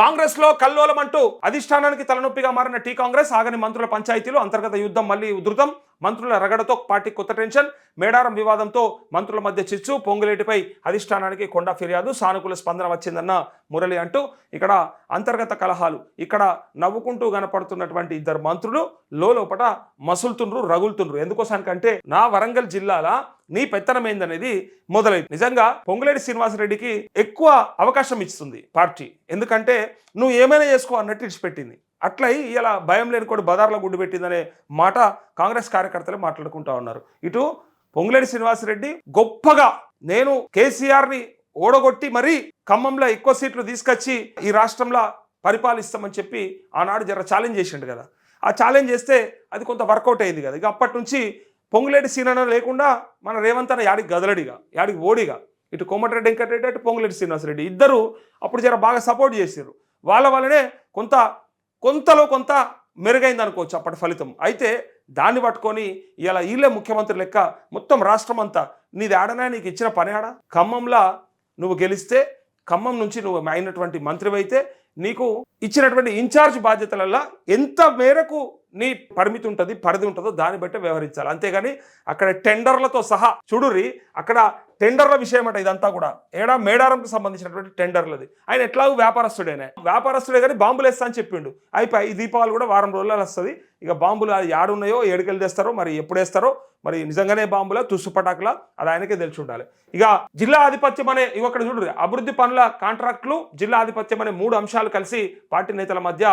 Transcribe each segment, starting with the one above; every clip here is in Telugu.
కాంగ్రెస్లో కల్లోలం అంటూ అధిష్టానానికి తలనొప్పిగా మారిన టీ కాంగ్రెస్ ఆగని మంత్రుల పంచాయతీలు అంతర్గత యుద్ధం మళ్ళీ ఉధృతం. మంత్రుల రగడతో పార్టీ కొత్త టెన్షన్. మేడారం వివాదంతో మంత్రుల మధ్య చిచ్చు. పొంగులేటిపై అధిష్టానానికి కొండ ఫిర్యాదు. సానుకూల స్పందన వచ్చిందన్న మురళి అంటూ ఇక్కడ అంతర్గత కలహాలు. ఇక్కడ నవ్వుకుంటూ కనపడుతున్నటువంటి ఇద్దరు మంత్రులు లోపట మసులుతుండ్రు రగులుతుండ్రు. ఎందుకోసానికంటే నా వరంగల్ జిల్లాల నీ పెత్తనమైందనేది మొదలైంది. నిజంగా పొంగులేటి శ్రీనివాసరెడ్డికి ఎక్కువ అవకాశం ఇస్తుంది పార్టీ. ఎందుకంటే నువ్వు ఏమైనా చేసుకో అన్నట్టు ఇచ్చిపెట్టింది అట్లయి ఇలా భయం లేని కూడా బదార్లో గుడ్డు పెట్టిందనే మాట కాంగ్రెస్ కార్యకర్తలు మాట్లాడుకుంటా ఉన్నారు. ఇటు పొంగులేటి శ్రీనివాసరెడ్డి గొప్పగా నేను కేసీఆర్ని ఓడగొట్టి మరీ ఖమ్మంలో ఎక్కువ సీట్లు తీసుకొచ్చి ఈ రాష్ట్రంలో పరిపాలిస్తామని చెప్పి ఆనాడు జర ఛాలెంజ్ చేసిండు కదా. ఆ ఛాలెంజ్ చేస్తే అది కొంత వర్కౌట్ అయింది కదా. ఇక అప్పటి నుంచి పొంగులేటి సీనన లేకుండా మన రేవంత్ అన్న యాడికి గదలడిగా యాడికి ఓడిగా. ఇటు కోమటిరెడ్డి వెంకటరెడ్డి అటు పొంగులేటి శ్రీనివాసరెడ్డి ఇద్దరు అప్పుడు జర బాగా సపోర్ట్ చేశారు వాళ్ళ వల్లనే కొంత కొంతలో కొంత మెరుగైంది అనుకోవచ్చు అప్పటి ఫలితం. అయితే దాన్ని పట్టుకొని ఇలా వీళ్ళే ముఖ్యమంత్రి లెక్క మొత్తం రాష్ట్రం అంతా నీది ఆడనా? నీకు ఇచ్చిన పని ఆడ? ఖమ్మంలా నువ్వు గెలిస్తే ఖమ్మం నుంచి నువ్వు అయినటువంటి మంత్రివైతే నీకు ఇచ్చినటువంటి ఇన్ఛార్జ్ బాధ్యతలలో ఎంత మేరకు నీ పరిమితి ఉంటుంది పరిధి ఉంటుందో దాన్ని బట్టి వ్యవహరించాలి. అంతేగాని అక్కడ టెండర్లతో సహా చూడురి అక్కడ టెండర్ల విషయం అట ఇదంతా కూడా. ఏడా మేడారంకు సంబంధించినటువంటి టెండర్లది. ఆయన ఎట్లాగూ వ్యాపారస్తుడేనే. వ్యాపారస్తుడే కానీ బాంబులు వేస్తా అని చెప్పిండు. అయిపోయి ఈ దీపావళి కూడా వారం రోజులలో వస్తుంది. ఇక బాంబులు అది ఏడున్నాయో ఏడుకెళ్ళి తెస్తారో మరి ఎప్పుడు వేస్తారో మరి నిజంగానే బాంబుల తుస్సు పటాకుల అది ఆయనకే తెలిసి ఉండాలి. ఇక జిల్లా ఆధిపత్యం అనే ఇవి అక్కడ చూడు అభివృద్ధి పనుల కాంట్రాక్టులు జిల్లా ఆధిపత్యం అనే మూడు అంశాలు కలిసి పార్టీ నేతల మధ్య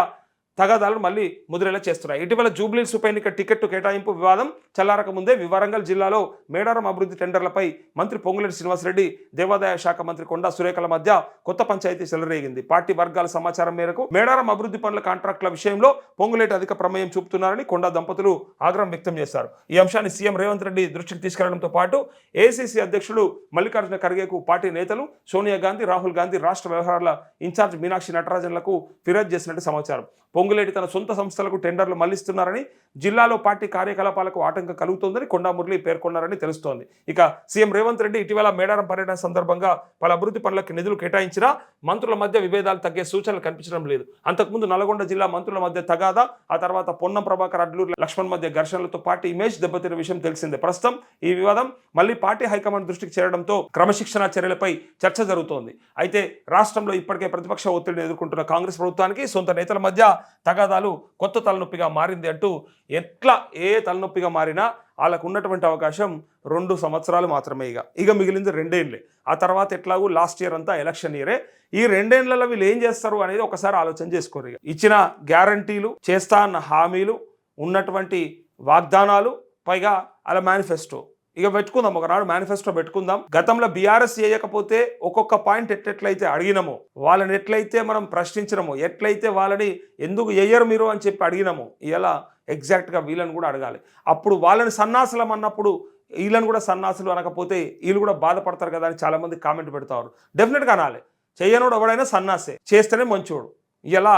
తగాదాలను మళ్ళీ ముదిరేలా చేస్తున్నాయి. ఇటీవల జూబ్లీ ఉప ఎన్నిక టికెట్టు కేటాయింపు వివాదం చల్లారక ముందే వరంగల్ జిల్లాలో మేడారం అభివృద్ధి టెండర్లపై మంత్రి పొంగులేటి శ్రీనివాసరెడ్డి దేవాదాయ శాఖ మంత్రి కొండా సురేఖల మధ్య కొత్త పంచాయతీ చెలరేగింది. పార్టీ వర్గాల సమాచారం మేరకు మేడారం అభివృద్ధి పనుల కాంట్రాక్టుల విషయంలో పొంగులేటి అధిక ప్రమేయం చూపుతున్నారని కొండా దంపతులు ఆగ్రహం వ్యక్తం చేశారు. ఈ అంశాన్ని సీఎం రేవంత్ రెడ్డి దృష్టికి తీసుకెళ్ళడంతో పాటు ఏసీసీ అధ్యక్షుడు మల్లికార్జున ఖర్గేకు పార్టీ నేతలు సోనియా గాంధీ రాహుల్ గాంధీ రాష్ట్ర వ్యవహారాల ఇన్ఛార్జ్ మీనాక్షి నటరాజన్లకు ఫిర్యాదు చేసినట్టు సమాచారం. పొంగులేటి తన సొంత సంస్థలకు టెండర్లు మళ్ళిస్తున్నారని జిల్లాలో పార్టీ కార్యకలాపాలకు ఆటంకం కలుగుతోందని కొండా మురళి పేర్కొన్నారని తెలుస్తోంది. ఇక సీఎం రేవంత్ రెడ్డి ఇటీవల మేడారం పర్యటన సందర్భంగా పలు అభివృద్ధి పనులకు నిధులు కేటాయించినా మంత్రుల మధ్య విభేదాలు తగ్గే సూచనలు కనిపించడం లేదు. అంతకుముందు నల్గొండ జిల్లా మంత్రుల మధ్య తగాదా ఆ తర్వాత పొన్నం ప్రభాకర్ అడ్లూరు లక్ష్మణ్ మధ్య ఘర్షణలతో పార్టీ ఇమేజ్ దెబ్బతిన్న విషయం తెలిసిందే. ప్రస్తుతం ఈ వివాదం మళ్ళీ పార్టీ హైకమాండ్ దృష్టికి చేరడంతో క్రమశిక్షణ చర్యలపై చర్చ జరుగుతోంది. అయితే రాష్ట్రంలో ఇప్పటికే ప్రతిపక్ష ఒత్తిడిని ఎదుర్కొంటున్న కాంగ్రెస్ ప్రభుత్వానికి సొంత నేతల మధ్య తగాదాలు కొత్త తలనొప్పిగా మారింది అంటూ ఎట్లా ఏ తలనొప్పిగా మారినా వాళ్ళకు ఉన్నటువంటి అవకాశం రెండు సంవత్సరాలు మాత్రమే ఇక. ఇక మిగిలింది రెండేళ్ళే ఆ తర్వాత ఎట్లాగూ లాస్ట్ ఇయర్ అంతా ఎలక్షన్ ఇయరే ఈ రెండేళ్ళలో వీళ్ళు ఏం చేస్తారు అనేది ఒకసారి ఆలోచన చేసుకోరు ఇక. ఇచ్చిన గ్యారంటీలు చేస్తా అన్న హామీలు ఉన్నటువంటి వాగ్దానాలు పైగా అలా మేనిఫెస్టో ఇక పెట్టుకుందాం ఒకనాడు మేనిఫెస్టో పెట్టుకుందాం. గతంలో బీఆర్ఎస్ చేయకపోతే ఒక్కొక్క పాయింట్ ఎట్లయితే అడిగినామో వాళ్ళని ఎట్లయితే మనం ప్రశ్నించినామో ఎట్లయితే వాళ్ళని ఎందుకు ఎయ్యరు మీరు అని చెప్పి అడిగినామో ఇలా ఎగ్జాక్ట్గా వీళ్ళని కూడా అడగాలి. అప్పుడు వాళ్ళని సన్నాసలం అన్నప్పుడు వీళ్ళని కూడా సన్నాసులు అనకపోతే వీళ్ళు కూడా బాధపడతారు కదా అని చాలామంది కామెంట్ పెడతారు. డెఫినెట్గా అనాలి. చేయనోడు ఎవడైనా సన్నాసే. చేస్తేనే మంచోడు. ఇలా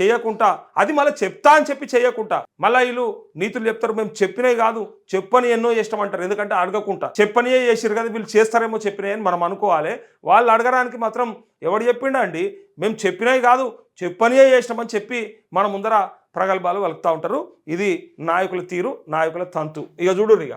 చేయకుండా అది మళ్ళీ చెప్తా అని చెప్పి చేయకుండా మళ్ళీ వీళ్ళు నీతులు చెప్తారు మేము చెప్పినవి కాదు. చెప్పని ఎన్నో చేస్తామంటారు ఎందుకంటే అడగకుండా. చెప్పనియే చేసిరు కదా వీళ్ళు చేస్తారేమో చెప్పినాయి అని మనం అనుకోవాలి. వాళ్ళు అడగడానికి మాత్రం ఎవడు చెప్పిండా అండి? మేము చెప్పినవి కాదు. చెప్పనియే చేసినామని చెప్పి మన ముందర ప్రగల్భాలు వలుపుతూ ఉంటారు. ఇది నాయకుల తీరు నాయకుల తంతు. ఇక చూడు ఇక